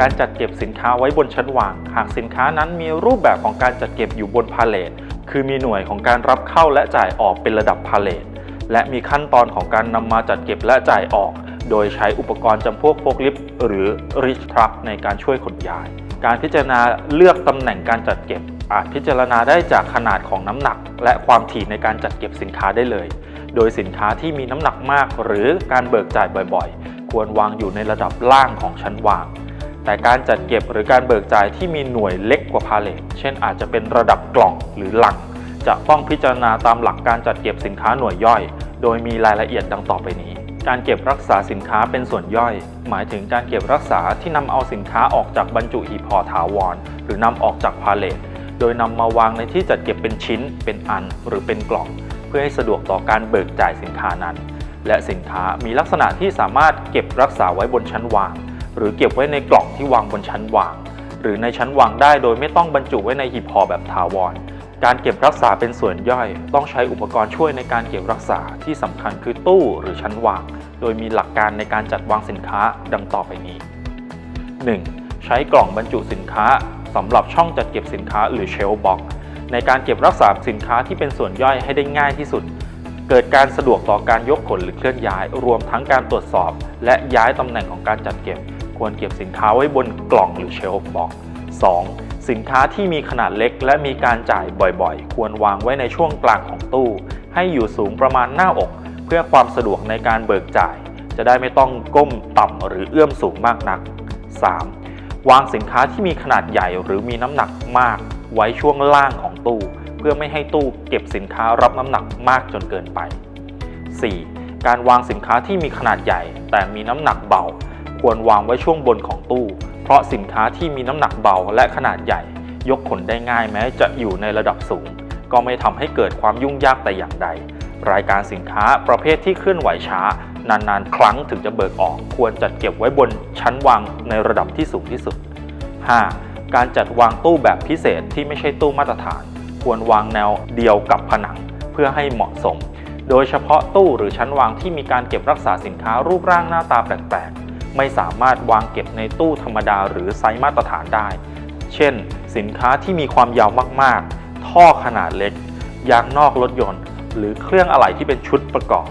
การจัดเก็บสินค้าไว้บนชั้นวาง หากสินค้านั้นมีรูปแบบของการจัดเก็บอยู่บนพาเลทคือมีหน่วยของการรับเข้าและจ่ายออกเป็นระดับพาเลทและมีขั้นตอนของการนำมาจัดเก็บและจ่ายออก โดยใช้อุปกรณ์จำพวกโฟกลิฟต์หรือริชทรัคในการช่วยขนย้าย การพิจารณาเลือกตำแหน่งการจัดเก็บ อาจพิจารณาได้จากขนาดของน้ำหนัก และความถี่ในการจัดเก็บสินค้าได้เลย โดยสินค้าที่มีน้ำหนักมาก หรือการเบิกจ่ายบ่อยๆ ควรวางอยู่ในระดับล่างของชั้นวาง แต่การจัดเก็บหรือการเบิกจ่ายที่มีหน่วยเล็กกว่าพาเลทเช่นอาจจะเป็นระดับกล่องหรือหลัง จะต้องพิจารณาตามหลักการจัดเก็บสินค้าหน่วยย่อย โดยมีรายละเอียดดังต่อไปนี้ การเก็บรักษาสินค้าเป็นส่วนย่อย หมายถึงการเก็บรักษาที่นำเอาสินค้าออกจากบรรจุหีบห่อถาวร หรือนำออกจากพาเลทโดยนำมาวางในที่จัดเก็บเป็นชิ้น เป็นอัน หรือเป็นกล่อง เพื่อให้สะดวกต่อการเบิกจ่ายสินค้านั้น และสินค้ามีลักษณะที่สามารถเก็บรักษาไว้บนชั้นวาง หรือเก็บไว้ในกล่องที่วางบนชั้นวาง หรือในชั้นวางได้โดยไม่ต้องบรรจุไว้ในหีบห่อแบบถาวร การเก็บรักษาเป็นส่วนย่อย ต้องใช้อุปกรณ์ช่วยในการเก็บรักษาที่สำคัญคือตู้หรือชั้นวาง โดยมีหลักการในการจัดวางสินค้าดังต่อไปนี้ 1. ใช้กล่องบรรจุสินค้าสำหรับช่องจัดเก็บสินค้าหรือเชลบ็อกในการเก็บรักษาสินค้าที่เป็นส่วนย่อยให้ได้ง่ายที่สุด เกิดการสะดวกต่อการยกขนหรือเคลื่อนย้าย รวมทั้งการตรวจสอบ และย้ายตำแหน่งของการจัดเก็บ ควรเก็บสินค้าไว้บนกล่องหรือเชลฟ์บ็อก 2. สินค้าที่มีขนาดเล็กและมีการจ่ายบ่อยๆ ควรวางไว้ในช่วงกลางของตู้ ให้อยู่สูงประมาณหน้าอก เพื่อความสะดวกในการเบิกจ่าย จะได้ไม่ต้องก้มต่ำหรือเอื้อมสูงมากนัก 3. วางสินค้าที่มีขนาดใหญ่หรือมีน้ำหนักมาก ไว้ช่วงล่างของตู้ เพื่อไม่ให้ตู้เก็บสินค้ารับน้ำหนักมากจนเกินไป 4. การวางสินค้าที่มีขนาดใหญ่ แต่มีน้ำหนักเบา ควรวางไว้ช่วงบนของตู้ เพราะสินค้าที่มีน้ำหนักเบาและขนาดใหญ่ ยกขนได้ง่ายแม้จะอยู่ในระดับสูง ก็ไม่ทำให้เกิดความยุ่งยากแต่อย่างใด รายการสินค้าประเภทที่เคลื่อนไหวช้า นานๆ ครั้งถึงจะเบิกออก ควรจัดเก็บไว้บนชั้นวางในระดับที่สูงที่สุด 5. การจัดวางตู้แบบพิเศษที่ไม่ใช่ตู้มาตรฐาน ควรวางแนวเดียวกับผนัง เพื่อให้เหมาะสม โดยเฉพาะตู้หรือชั้นวางที่มีการเก็บรักษาสินค้ารูปร่างหน้าตาแปลกๆ ไม่สามารถวางเก็บในตู้ธรรมดาหรือไซส์มาตรฐานได้ เช่น สินค้าที่มีความยาวมากๆ ท่อขนาดเล็ก ยางนอกรถยนต์ หรือเครื่องอะไหล่ที่เป็นชุดประกอบ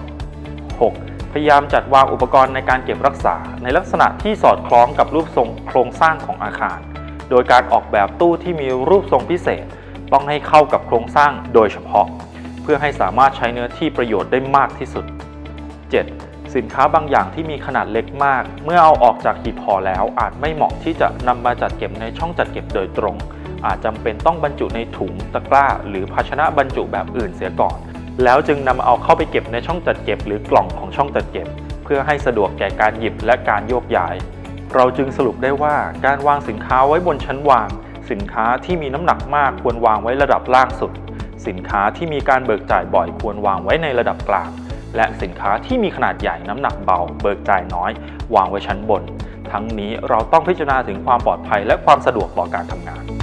6. พยายามจัดวางอุปกรณ์ในการเก็บรักษา ในลักษณะที่สอดคล้องกับรูปทรงโครงสร้างของอาคาร โดยการออกแบบตู้ที่มีรูปทรงพิเศษ ต้องให้เข้ากับโครงสร้างโดยเฉพาะ เพื่อให้สามารถใช้เนื้อที่ประโยชน์ได้มากที่สุด 7. สินค้าบางอย่างที่มีขนาดเล็กมาก เมื่อเอาออกจากหีบห่อแล้ว อาจไม่เหมาะที่จะนำมาจัดเก็บในช่องจัดเก็บโดยตรง อาจจำเป็นต้องบรรจุในถุงตะกร้า หรือภาชนะบรรจุแบบอื่นเสียก่อน แล้วจึงนำเอาเข้าไปเก็บในช่องจัดเก็บ หรือกล่องของช่องจัดเก็บ เพื่อให้สะดวกแก่การหยิบและการโยกย้าย เราจึงสรุปได้ว่าการวางสินค้าไว้บนชั้นวาง สินค้าที่มีน้ำหนักมากควรวางไว้ระดับล่างสุด สินค้าที่มีการเบิกจ่ายบ่อยควรวางไว้ในระดับกลาง และสินค้าที่มีขนาดใหญ่น้ำหนักเบา เบิกจ่ายน้อย วางไว้ชั้นบน ทั้งนี้เราต้องพิจารณาถึงความปลอดภัยและความสะดวกต่อการทำงาน